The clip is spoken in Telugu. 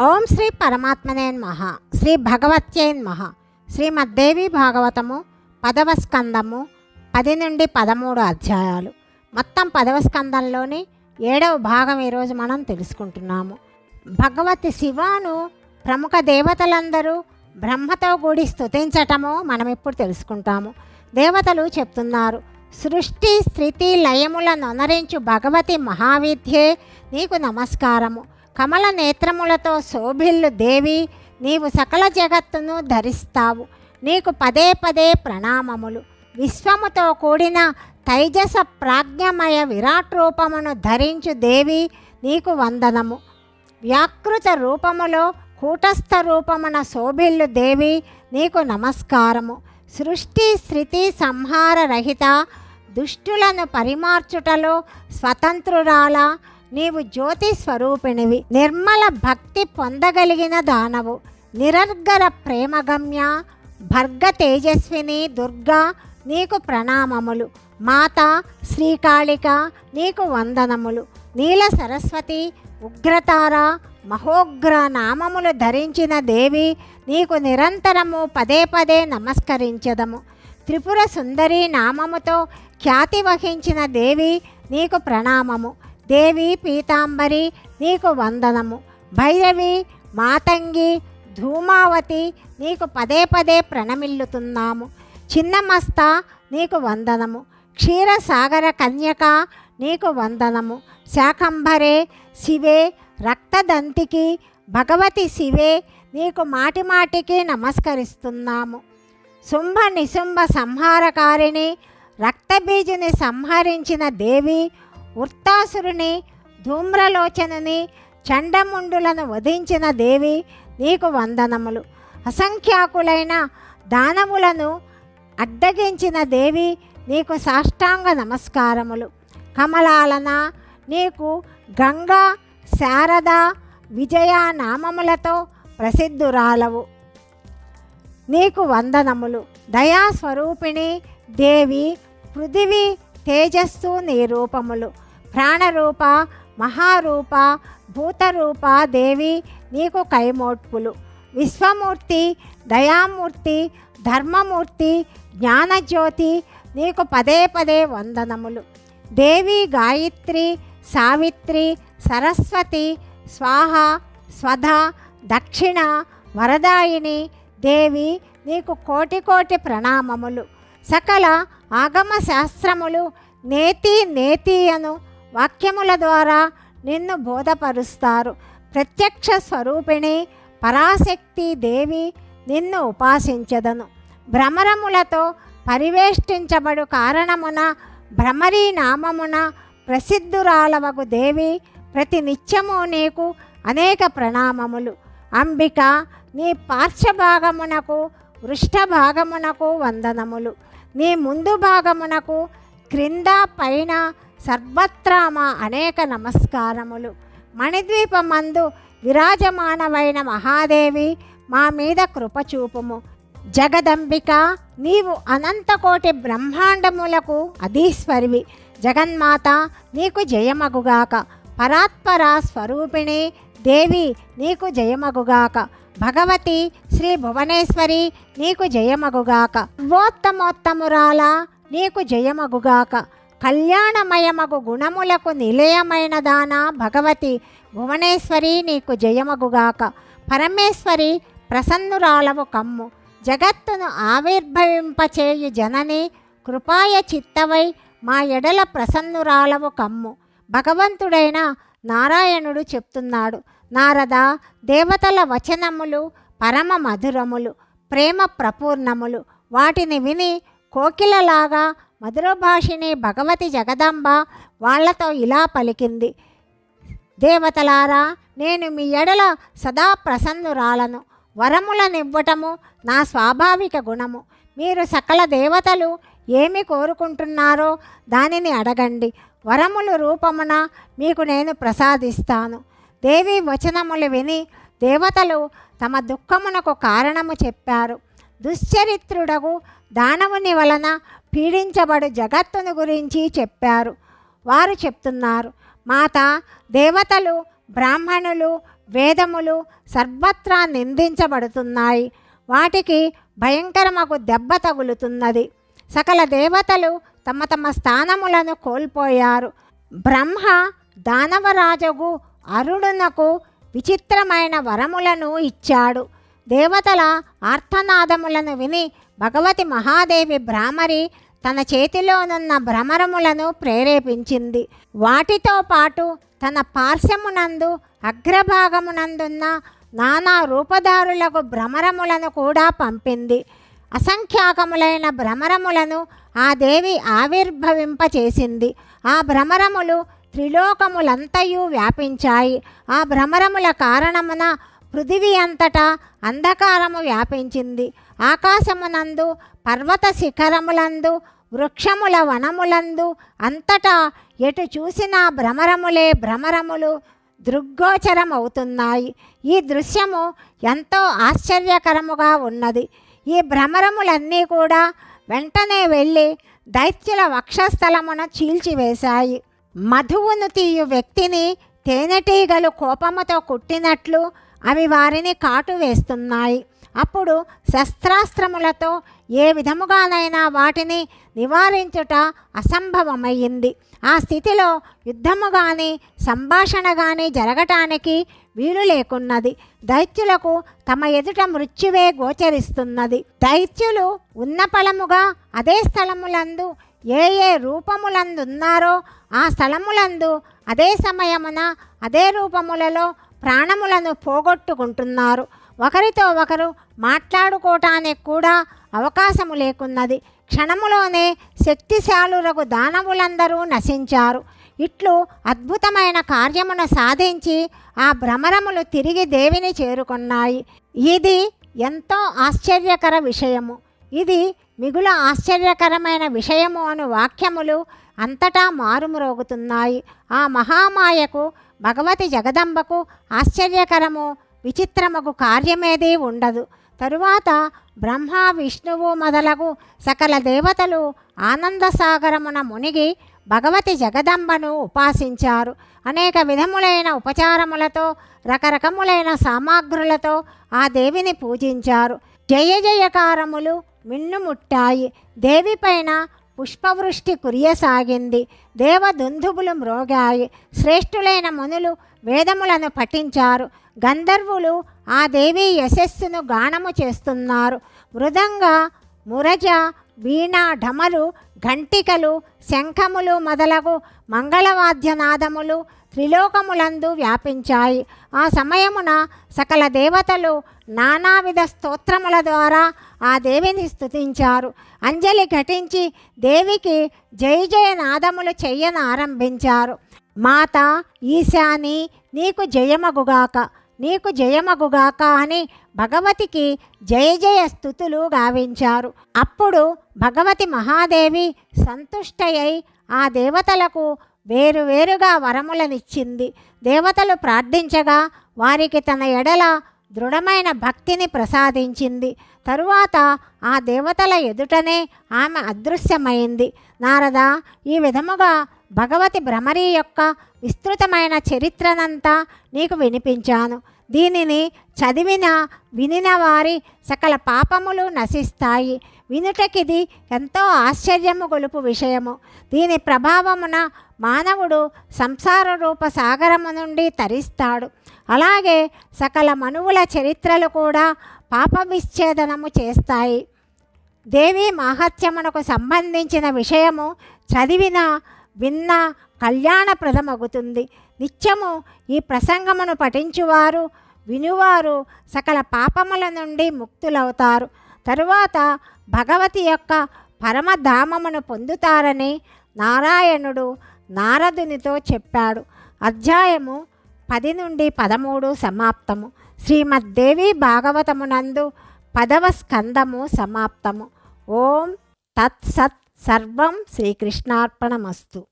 ఓం శ్రీ పరమాత్మనేన్ మహా శ్రీ భగవత్యై మహ శ్రీమద్దేవి భాగవతము పదవ స్కందము పది నుండి పదమూడు అధ్యాయాలు. మొత్తం పదవ స్కందంలోని ఏడవ భాగం ఈరోజు మనం తెలుసుకుంటున్నాము. భగవతి శివాను ప్రముఖ దేవతలందరూ బ్రహ్మతో కూడి స్తుతించటము మనం ఇప్పుడు తెలుసుకుంటాము. దేవతలు చెప్తున్నారు సృష్టి స్థితి లయములను అనరించు భగవతి మహావిద్యే నీకు నమస్కారము. కమల నేత్రములతో శోభిల్లు దేవి నీవు సకల జగత్తును ధరిస్తావు. నీకు పదే పదే ప్రణామములు. విశ్వముతో కూడిన తైజస ప్రాజ్ఞమయ విరాట్ రూపమును ధరించు దేవి నీకు వందనము. వ్యాకృత రూపములో కూటస్థ రూపమున శోభిల్లు దేవి నీకు నమస్కారము. సృష్టి స్థితి సంహార రహిత దుష్టులను పరిమార్చుటలో స్వతంత్రురాల. నీవు జ్యోతి స్వరూపిణివి. నిర్మల భక్తి పొందగలిగిన దానవు. నిరర్గర ప్రేమగమ్య. భర్గ తేజస్విని దుర్గా నీకు ప్రణామములు. మాత శ్రీకాళిక నీకు వందనములు. నీల సరస్వతి ఉగ్రతార మహోగ్ర నామములు ధరించిన దేవి నీకు నిరంతరము పదే పదే నమస్కరించదము. త్రిపుర సుందరి నామముతో ఖ్యాతి వహించిన దేవి నీకు ప్రణామము. దేవి పీతాంబరి నీకు వందనము. భైరవి మాతంగి ధూమావతి నీకు పదే పదే ప్రణమిల్లుతున్నాము. చిన్నమస్త నీకు వందనము. క్షీరసాగర కన్యక నీకు వందనము. శాకంభరే శివే రక్తదంతికి భగవతి శివే నీకు మాటిమాటికి నమస్కరిస్తున్నాము. శుంభ నిశుంభ సంహారకారిణి రక్తబీజుని సంహరించిన దేవి వృత్తాసురుని ధూమ్రలోచనుని చండముండులను వధించిన దేవి నీకు వందనములు. అసంఖ్యాకులైన దానవులను అడ్డగించిన దేవి నీకు సాష్టాంగ నమస్కారములు. కమలాలన నీకు గంగా శారద విజయ నామములతో ప్రసిద్ధురాలవు. నీకు వందనములు. దయాస్వరూపిణి దేవి పృథివీ తేజస్సు నీ రూపములు. ప్రాణరూప మహారూప భూతరూప దేవి నీకు కైమోట్పులు విశ్వమూర్తి దయామూర్తి ధర్మమూర్తి జ్ఞానజ్యోతి నీకు పదే పదే వందనములు. దేవి గాయత్రి సావిత్రి సరస్వతి స్వాహ స్వధ దక్షిణ వరదాయిని దేవి నీకు కోటి కోటి ప్రణామములు. సకల ఆగమ శాస్త్రములు నేతి నేతి అను వాక్యముల ద్వారా నిన్ను బోధపరుస్తారు. ప్రత్యక్ష స్వరూపిణి పరాశక్తి దేవి నిన్ను ఉపాసించదను. భ్రమరములతో పరివేష్టించబడు కారణమున భ్రమరీ నామమున ప్రసిద్ధురాలవగు దేవి ప్రతి నిత్యము నీకు అనేక ప్రణామములు. అంబిక నీ పార్శ్వభాగమునకు భాగమునకు వందనములు. నీ ముందు భాగమునకు క్రింద పైన సర్వత్రామ అనేక నమస్కారములు. మణిద్వీపమందు విరాజమానమైన మహాదేవి మా మీద కృపచూపుము జగదంబిక నీవు అనంతకోటి బ్రహ్మాండములకు అధీశ్వరివి. జగన్మాత నీకు జయమగుగాక. పరాత్పర స్వరూపిణి దేవి నీకు జయమగుగాక. భగవతి శ్రీ భువనేశ్వరి నీకు జయమగుగాక. ఉత్తమోత్తమురాల నీకు జయమగుగాక. కళ్యాణమయమగు గుణములకు నిలయమైన దాన భగవతి భువనేశ్వరి నీకు జయమగుగాక. పరమేశ్వరి ప్రసన్నురాలవు కమ్ము. జగత్తును ఆవిర్భవింపచేయు జనని కృపాయ చిత్తవై మా ఎడల ప్రసన్నురాలవు కమ్ము. భగవంతుడైన నారాయణుడు చెప్తున్నాడు నారద దేవతల వచనములు పరమ మధురములు ప్రేమ ప్రపూర్ణములు. వాటిని విని కోకిలలాగా మధురభాషిణి భగవతి జగదంబ వాళ్ళతో ఇలా పలికింది. దేవతలారా నేను మీ ఎడల సదా ప్రసన్నురాలను. వరములనివ్వటము నా స్వాభావిక గుణము. మీరు సకల దేవతలు ఏమి కోరుకుంటున్నారో దానిని అడగండి. వరములు రూపమున మీకు నేను ప్రసాదిస్తాను. దేవి వచనములు విని దేవతలు తమ దుఃఖమునకు కారణము చెప్పారు. దుశ్చరిత్రుడగు దానవుని వలన పీడించబడు జగత్తుని గురించి చెప్పారు. వారు చెప్తున్నారు మాత దేవతలు బ్రాహ్మణులు వేదములు సర్వత్రా నిందించబడుతున్నాయి. వాటికి భయంకరమకు దెబ్బ తగులుతున్నది. సకల దేవతలు తమ తమ స్థానములను కోల్పోయారు. బ్రహ్మ దానవరాజగు అరుణునకు విచిత్రమైన వరములను ఇచ్చాడు. దేవతల ఆర్తనాదములను విని భగవతి మహాదేవి భ్రామరి తన చేతిలోనున్న భ్రమరములను ప్రేరేపించింది. వాటితో పాటు తన పార్శ్వమునందు అగ్రభాగమునందున్న నానా రూపధారులకు భ్రమరములను కూడా పంపింది. అసంఖ్యాకములైన భ్రమరములను ఆ దేవి ఆవిర్భవింపచేసింది. ఆ భ్రమరములు త్రిలోకములంతయు వ్యాపించాయి. ఆ భ్రమరముల కారణమున పృథివీ అంతటా అంధకారము వ్యాపించింది. ఆకాశమునందు పర్వత శిఖరములందు వృక్షముల వనములందు అంతటా ఎటు చూసినా భ్రమరములే భ్రమరములు దృగ్గోచరమవుతున్నాయి. ఈ దృశ్యము ఎంతో ఆశ్చర్యకరముగా ఉన్నది. ఈ భ్రమరములన్నీ కూడా వెంటనే వెళ్ళి దైత్యుల వక్షస్థలమున చీల్చివేశాయి. మధువును తీయు వ్యక్తిని తేనెటీగలు కోపముతో కుట్టినట్లు అవి వారిని కాటు వేస్తున్నాయి. అప్పుడు శస్త్రాస్త్రములతో ఏ విధముగానైనా వాటిని నివారించుట అసంభవమయ్యింది. ఆ స్థితిలో యుద్ధము కానీ సంభాషణ కానీ జరగటానికి వీలు లేకున్నది. దైత్యులకు తమ ఎదుట మృత్యువే గోచరిస్తున్నది. దైత్యులు ఉన్నపళముగా అదే స్థలములందు ఏ ఏ రూపములందున్నారో ఆ స్థలములందు అదే సమయమున అదే రూపములలో ప్రాణములను పోగొట్టుకుంటున్నారు. ఒకరితో ఒకరు మాట్లాడుకోవటానికి కూడా అవకాశము లేకున్నది. క్షణములోనే శక్తిశాలురకు దానవులందరూ నశించారు. ఇట్లు అద్భుతమైన కార్యమును సాధించి ఆ భ్రమరములు తిరిగి దేవిని చేరుకున్నాయి. ఇది ఎంతో ఆశ్చర్యకర విషయము. ఇది మిగుల ఆశ్చర్యకరమైన విషయము అను వాక్యములు అంతటా మారుమ్రోగుతున్నాయి. ఆ మహామాయకు భగవతి జగదంబకు ఆశ్చర్యకరము విచిత్రముకు కార్యమేదీ ఉండదు. తరువాత బ్రహ్మ విష్ణువు మొదలగు సకల దేవతలు ఆనందసాగరమున మునిగి భగవతి జగదంబను ఉపాసించారు. అనేక విధములైన ఉపచారములతో రకరకములైన సామాగ్రులతో ఆ దేవిని పూజించారు. జయ జయకారములు మిన్నుముట్టాయి. దేవిపైన పుష్పవృష్టి కురియసాగింది. దేవదుందుబులు మ్రోగాయి. శ్రేష్ఠులైన మునులు వేదములను పఠించారు. గంధర్వులు ఆ దేవి యశస్సును గానము చేస్తున్నారు. మృదంగ మురజ వీణా ఢమలు ఘంటికలు శంఖములు మొదలగు మంగళవాద్యనాదములు త్రిలోకములందు వ్యాపించాయి. ఆ సమయమున సకల దేవతలు నానావిధ స్తోత్రముల ద్వారా ఆ దేవిని స్తుతించారు. అంజలి ఘటించి దేవికి జయ జయ నాదములు చెయ్యన ఆరంభించారు. మాత ఈశాని నీకు జయమగుగాక. నీకు జయమగుగాక అని భగవతికి జయ జయ స్థుతులు గావించారు. అప్పుడు భగవతి మహాదేవి సంతుష్టయై ఆ దేవతలకు వేరువేరుగా వరములనిచ్చింది. దేవతలు ప్రార్థించగా వారికి తన ఎడల దృఢమైన భక్తిని ప్రసాదించింది. తరువాత ఆ దేవతల ఎదుటనే ఆమె అదృశ్యమైంది. నారద ఈ విధముగా భగవతి భ్రమరి యొక్క విస్తృతమైన చరిత్రనంతా నీకు వినిపించాను. దీనిని చదివిన వినిన వారి సకల పాపములు నశిస్తాయి. వినుటకిది ఎంతో ఆశ్చర్యము గొలుపు విషయము. దీని ప్రభావమున మానవుడు సంసార రూప సాగరము నుండి తరిస్తాడు. అలాగే సకల మనువుల చరిత్రలు కూడా పాప విచ్ఛేదనము చేస్తాయి. దేవి మాహత్యమునకు సంబంధించిన విషయము చదివిన విన్న కళ్యాణప్రదమగుతుంది. నిత్యము ఈ ప్రసంగమును పఠించువారు వినువారు సకల పాపముల నుండి ముక్తులవుతారు. తరువాత భగవతి యొక్క పరమధామమును పొందుతారని నారాయణుడు నారదునితో చెప్పాడు. అధ్యాయము పది నుండి పదమూడు సమాప్తము. శ్రీమద్దేవి భాగవతమునందు పదవ స్కందము సమాప్తము. ఓం తత్సత్ సర్వం శ్రీకృష్ణార్పణమస్తు.